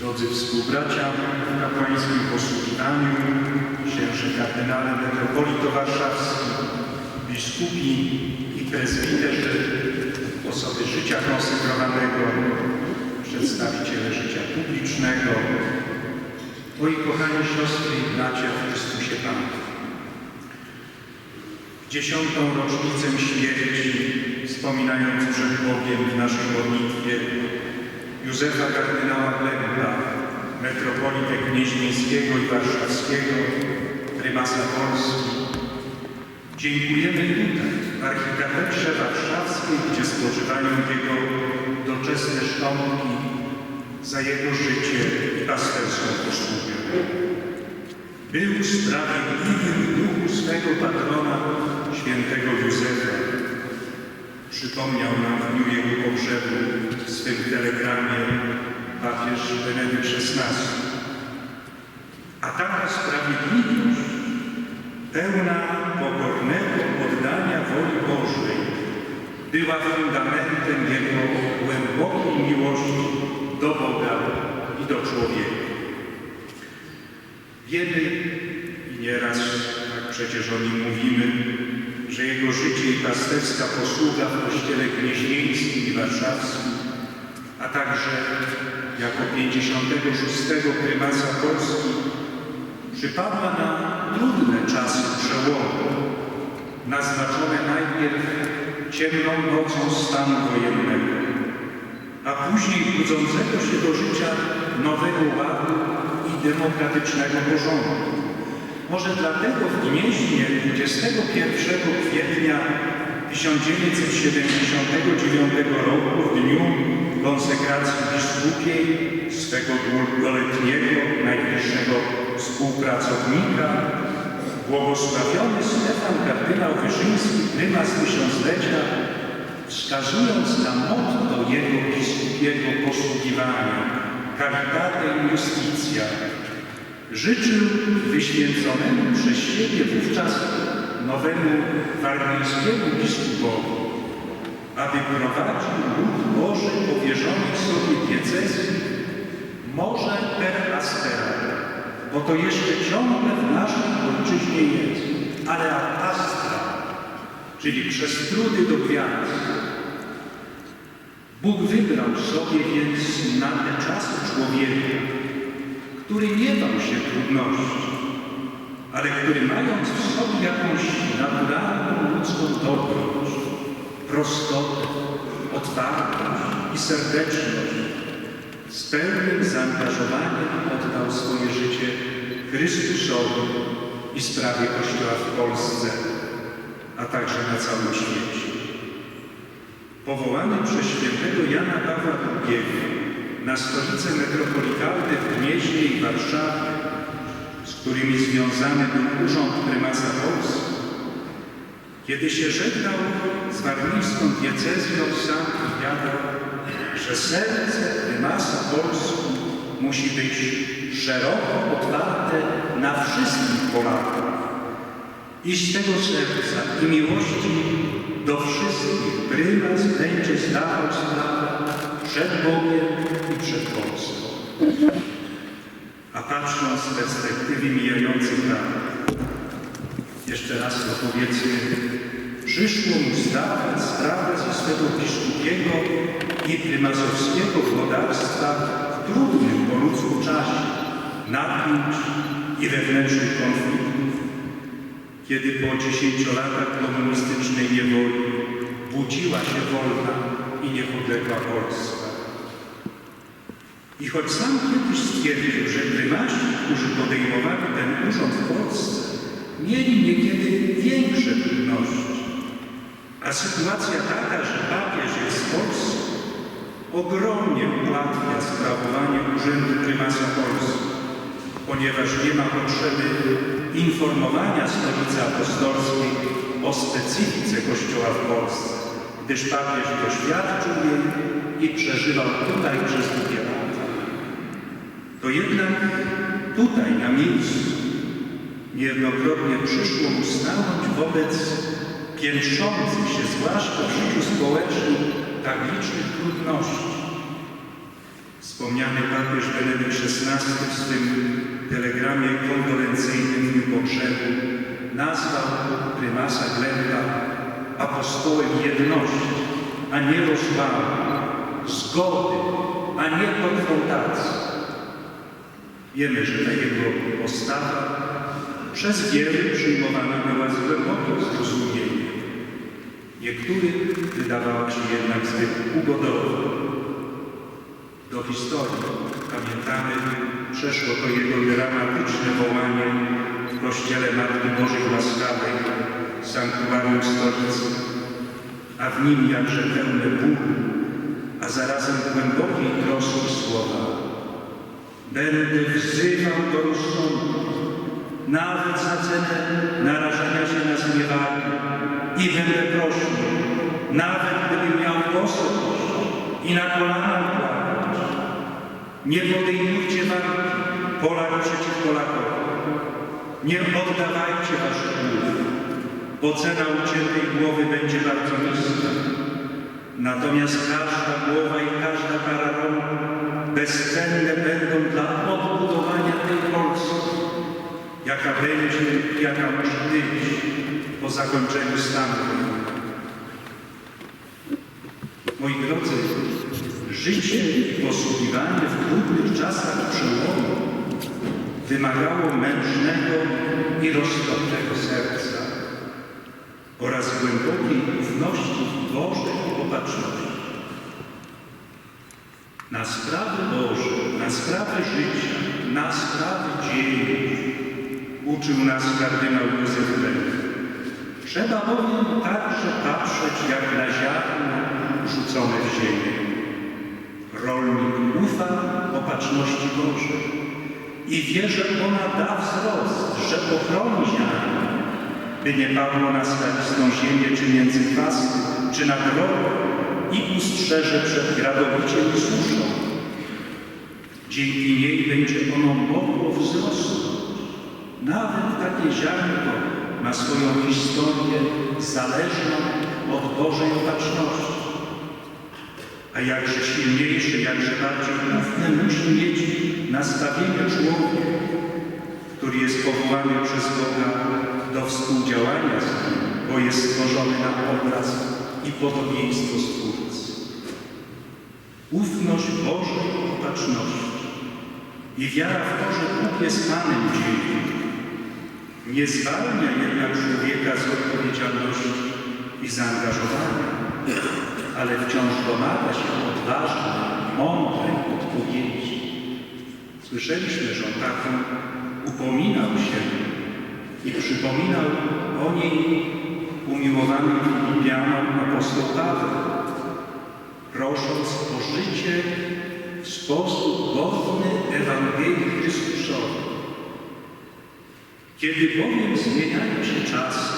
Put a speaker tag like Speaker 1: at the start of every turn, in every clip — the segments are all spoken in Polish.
Speaker 1: Drodzy współbracia w kapłańskim posługiwaniu, księży kardynale metropolito warszawski, biskupi i prezbiterzy, osoby życia konsekrowanego, przedstawiciele życia publicznego, moi kochani siostry i bracia w Chrystusie Panu. W dziesiątą rocznicę śmierci, wspominając przed Bogiem w naszej modlitwie Józefa kardynała Gleba, metropolitę Gnieźnieńskiego i Warszawskiego, prymasa Polski, dziękujemy tutaj, w archikatedrze warszawskiej, gdzie spoczywają jego doczesne szczątki, za jego życie i pasterską posługę. Był sprawiedliwy w duchu swego patrona, świętego Józefa. Przypomniał nam w dniu jego pogrzebu w swym telegramie papież Benedykt XVI. A taka sprawiedliwość, pełna pokornego oddania woli Bożej, była fundamentem jego głębokiej miłości do Boga i do człowieka. Wiemy i nieraz tak przecież o nim mówimy, że jego życie i pasterska posługa w kościele gnieźnieńskim i warszawskim, a także jako 56. prymasa Polski przypadła na trudne czasy przełomu, naznaczone najpierw ciemną nocą stanu wojennego, a później budzącego się do życia nowego ładu i demokratycznego porządku. Może dlatego w Gnieźnie 21 kwietnia 1979 roku w dniu konsekracji biskupiej swego długoletniego, najbliższego współpracownika, błogosławiony Stefan kardynał Wyszyński, prymas tysiąclecia, wskazując na motto jego biskupiego posługiwania, Caritate Justitia, życzył wyświęconemu przez siebie wówczas nowemu warmińskiemu biskupowi, aby prowadził lud Boży powierzony sobie diecezji może per astera, bo to jeszcze ciągle w naszej ojczyźnie jest, ale ad astra, czyli przez trudy do gwiazd. Bóg wybrał sobie więc na te czasy człowieka, który nie bał się trudności, ale który mając w sobie jakąś naturalną ludzką dobroć, prostotę, otwartość i serdeczność, z pełnym zaangażowaniem oddał swoje życie Chrystusowi i sprawie Kościoła w Polsce, a także na całym świecie. Powołany przez świętego Jana Pawła II na stolicę metropolitalne w Gnieźnie i Warszawie, z którymi związany był urząd prymasa Polski, kiedy się żegnał z warmińską diecezją, sam powiadał, że serce prymasa Polski musi być szeroko otwarte na wszystkich Polaków. I z tego serca i miłości do wszystkich prymas będzie zdawał sprawę przed Bogiem i przed Polską. A patrząc z perspektywy mijających lat, jeszcze raz to powiedzmy, przyszło mu zdawać sprawę ze swego biskupiego i prymasowskiego włodarstwa w trudnym po ludzku czasie napięć i wewnętrznych konfliktów, kiedy po dziesięciu latach komunistycznej niewoli budziła się wolna i niepodległa Polska. I choć sam kiedyś stwierdził, że prymasi, którzy podejmowali ten urząd w Polsce, mieli niekiedy większe trudności, a sytuacja taka, że papież jest w Polsce, ogromnie ułatwia sprawowanie urzędu prymasa Polski, ponieważ nie ma potrzeby informowania stolicy apostolskiej o specyfice Kościoła w Polsce, gdyż papież doświadczył jej i przeżywał tutaj przez długie. To jednak tutaj, na miejscu, niejednokrotnie przyszło mu stanąć wobec piętrzących się, zwłaszcza w życiu społecznym, tak licznych trudności. Wspomniany papież Benedykt XVI w swym telegramie kondolencyjnym w dniu pogrzebu nazwał prymasa Gleba apostołem jedności, a nie rozwału, zgody, a nie konfrontacji. Wiemy, że ta jego postawa przez wielu przyjmowana była z głębokim zrozumieniem. Niektórym wydawała się jednak zbyt ugodowa. Do historii, pamiętamy, przeszło to jego dramatyczne wołanie w kościele Matki Bożej Łaskawej, sanktuarium stolicy, a w nim jakże pełne bólu, a zarazem głębokiej troski słowa. Będę wzywał do rozsądku, nawet za cenę narażenia się na zniewagi i będę prosił, nawet gdybym miał poseł i na kolanach płakać. Nie podejmujcie walki Polak przeciw Polakowi. Nie oddawajcie waszych głów, bo cena uciętej głowy będzie bardzo niska. Natomiast każda głowa i każda para rąk bezcenne będą dla odbudowania tej Polski, jaka będzie, jaka musi być po zakończeniu stanu. Moi drodzy, życie i posługiwanie w trudnych czasach przełomu wymagało mężnego i roztropnego serca oraz głębokiej ufności w Bożej opatrzności. Na sprawy Boże, na sprawy życia, na sprawy dziejów uczył nas kardynał Józef Lech. Trzeba bowiem także patrzeć jak na ziarno rzucone w ziemię. Rolnik ufa opatrzności Bożej i wie, że ona da wzrost, że ochroni ziarno, by nie padło na skalistą ziemię, czy między kwasy, czy na drogę i ustrzeże przed gradowiciem i suszą. Dzięki niej będzie ono mogło wzrosnąć. Nawet takie ziarnko ma swoją historię zależną od Bożej opatrzności. A jakże silniejsze, jakże bardziej ufne musi mieć nastawienie człowiek, który jest powołany przez Boga do współdziałania z Nim, bo jest stworzony na obraz i podobieństwo Stwórcy. Ufność Bożej opatrzności i wiara w to, że Bóg jest Panem dzieci, nie zwalnia jednak człowieka z odpowiedzialności i zaangażowania, ale wciąż domaga się odważnej, mądrej odpowiedzi. Słyszeliśmy, że on taką upominał się i przypominał o niej umiłowanym Filipianom apostoł Paweł, prosząc o życie sposób godny Ewangelii Chrystusowej. Kiedy bowiem zmieniają się czasy,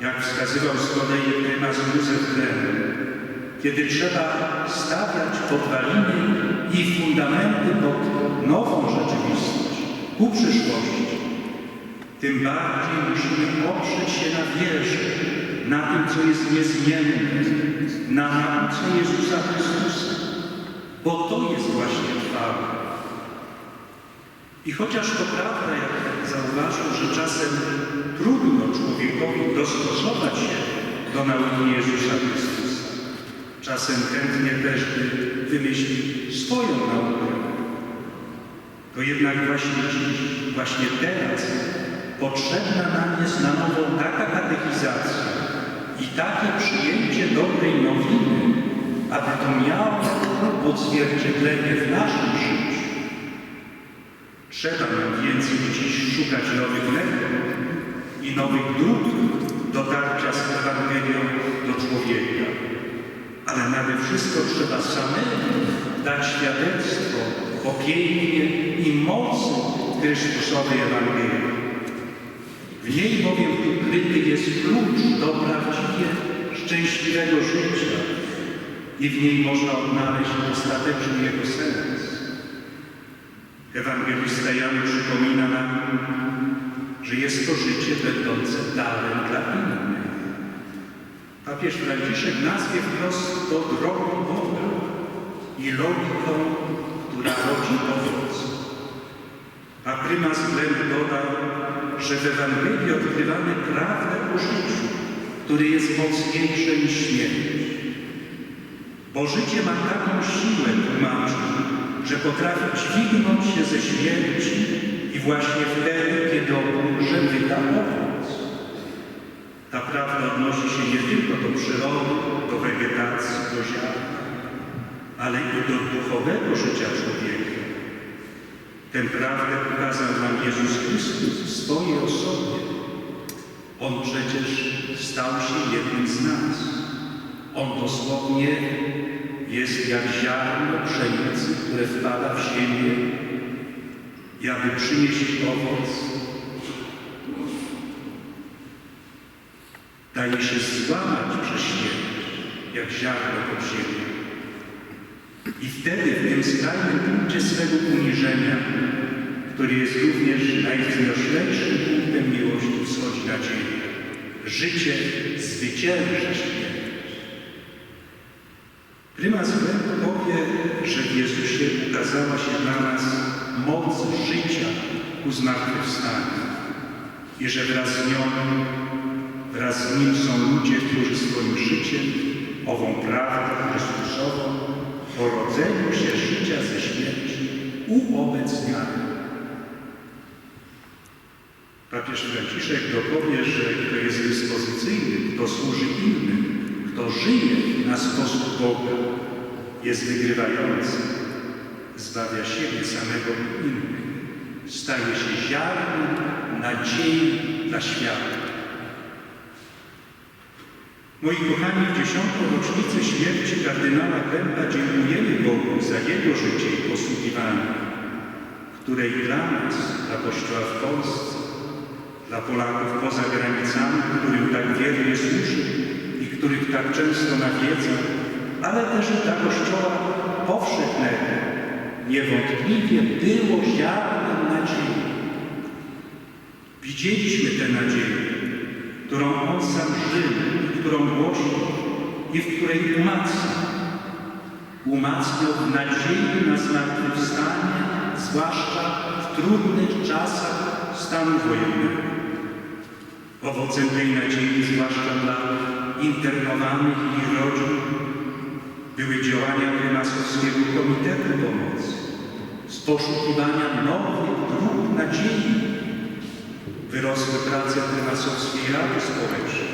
Speaker 1: jak wskazywał z kolei prymas Józef Lem, kiedy trzeba stawiać podwaliny i fundamenty pod nową rzeczywistość, ku przyszłości, tym bardziej musimy oprzeć się na wierze, na tym, co jest niezmienne, na nauce Jezusa Chrystusa, bo to jest właśnie trwałe. I chociaż to prawda, jak zauważył, że czasem trudno człowiekowi dostosować się do nauki Jezusa Chrystusa, czasem chętnie też wymyśli swoją naukę, to jednak właśnie dziś, właśnie teraz potrzebna nam jest na nowo taka katechizacja i takie przyjęcie dobrej nowiny, aby to miało odzwierciedlenie w naszym życiu. Trzeba nam więc dziś szukać nowych metod i nowych dróg dotarcia z Ewangelią do człowieka. Ale nade wszystko trzeba samemu dać świadectwo o pięknie i mocy Chrystusowej Ewangelii. W niej bowiem ukryty jest klucz do prawdziwie szczęśliwego życia i w niej można odnaleźć ostateczny jego sens. Ewangelista Jan przypomina nam, że jest to życie będące darem dla innych. Papież Franciszek nazwie wprost to drogą Boga i logiką, która rodzi owoc. A prymas Glenn dodał, że w Ewangelii odkrywamy prawdę o życiu, który jest mocniejszy niż śmierć. Bo życie ma taką siłę, tłumaczył, że potrafi dźwignąć się ze śmierci i właśnie wtedy, kiedy oburze wyda owoc. Ta prawda odnosi się nie tylko do przyrody, do wegetacji, do ziarna, ale i do duchowego życia człowieka. Tę prawdę pokazał nam Jezus Chrystus w swojej osobie. On przecież stał się jednym z nas. On dosłownie jest jak ziarno pszenicy, które wpada w ziemię i aby przynieść owoc, daje się złamać przez śmierć, jak ziarno pod ziemią. I wtedy w tym skrajnym punkcie swego uniżenia, który jest również najwznioślejszym punktem miłości, wschodzi nadzieja. Życie zwycięża śmierć. Prymas Glenn powie, że w Jezusie ukazała się dla nas moc życia ku zmartwychwstaniu i że wraz z nią, wraz z nim są ludzie, którzy swoim życiem ową prawdę Chrystusową o rodzeniu się życia ze śmierci uobecniają. Papież Franciszek dopowie, że kto jest dyspozycyjny, kto służy innym, kto żyje na sposób Boga, jest wygrywający, zbawia siebie samego i innych, staje się ziarnem nadziei dla świata. Moi kochani, w dziesiątą rocznicę śmierci kardynała Klempa dziękujemy Bogu za jego życie i posługiwanie, które i dla nas, dla Kościoła w Polsce, dla Polaków poza granicami, którym tak wiernie służy i których tak często nawiedza, ale też i dla Kościoła powszechnego, niewątpliwie było ziarnem nadziei. Widzieliśmy tę nadzieję, którą On sam żył, którą głosił i w której umacniał. Umacniał w nadziei na zmartwychwstanie, zwłaszcza w trudnych czasach stanu wojennego. Owocem tej nadziei, zwłaszcza dla internowanych i ich rodzin, były działania prymasowskiego Komitetu Pomocy z poszukiwania nowych dróg nadziei. Wyrosły prace prymasowskiej Rady Społecznej.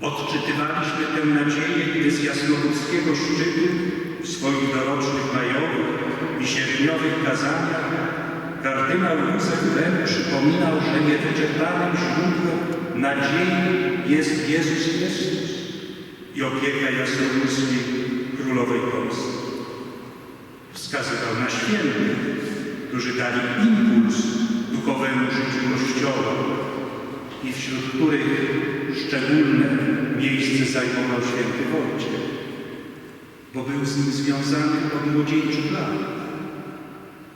Speaker 1: Odczytywaliśmy tę nadzieję, gdy z jasnogórskiego szczytu w swoich dorocznych majowych i sierpniowych kazaniach kardynał Józef Lem przypominał, że niewyczerpanym źródłem nadziei jest Jezus Chrystus i opieka jasnogórskiej królowej Polski. Wskazywał na świętych, którzy dali impuls duchowemu życiu Kościoła i wśród których szczególne miejsce zajmował święty Wojciech, bo był z nim związany od młodzieńczych lat.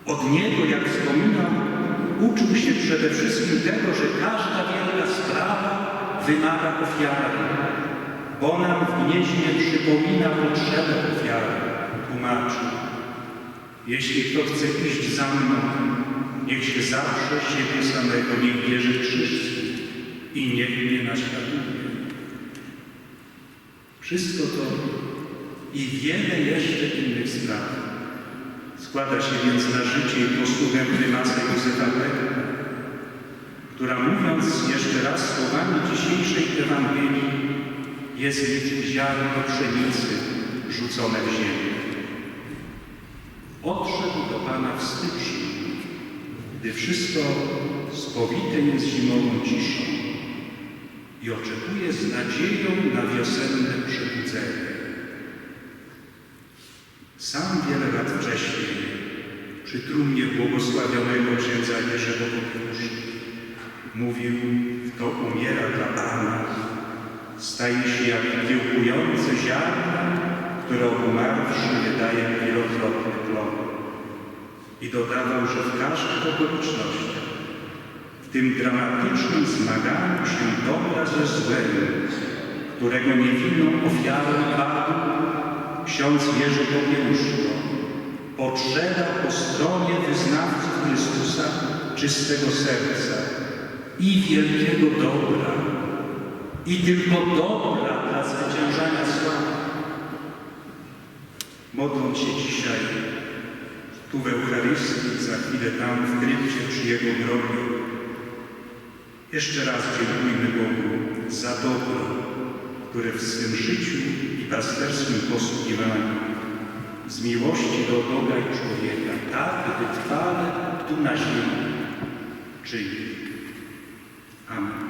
Speaker 1: Od niego, jak wspominał, uczył się przede wszystkim tego, że każda wielka sprawa wymaga ofiary, bo nam w gnieźnie przypomina potrzebę ofiary, tłumaczył. Jeśli kto chce iść za mną, niech się zawsze siebie samego, niech bierze krzyż i niech mnie naśladuje. Wszystko to i wiele jeszcze innych spraw składa się więc na życie i posługę prymasa Józefa Beckera, która mówiąc jeszcze raz słowami dzisiejszej Ewangelii, jest niczym ziarno pszenicy rzucone w ziemię. Odszedł do Pana w styczniu, gdy wszystko spowite jest zimową ciszą i oczekuje z nadzieją na wiosenne przebudzenie. Sam wiele lat wcześniej przy trumnie błogosławionego księdza Jerzego Popiełuszy mówił, kto umiera dla Pana, staje się jak kiełkujące ziarno, które obumarwszy wydaje wielokrotny plon. I dodawał, że w każdych okolicznościach, w tym dramatycznym zmaganiu się dobra ze złem, którego niewinną ofiarą padł ksiądz Jerzy Popiełuszko, podżega po stronie wyznawców Chrystusa czystego serca i wielkiego dobra, i tylko dobra dla zwyciężania zła. Modląc się dzisiaj tu w Eucharystii, za chwilę tam w krypcie przy Jego grobie, jeszcze raz dziękujmy Bogu za dobro, które w swym życiu i pasterskim posługiwaniu z miłości do Boga i człowieka tak wytrwale tu na ziemi czyni. Amen.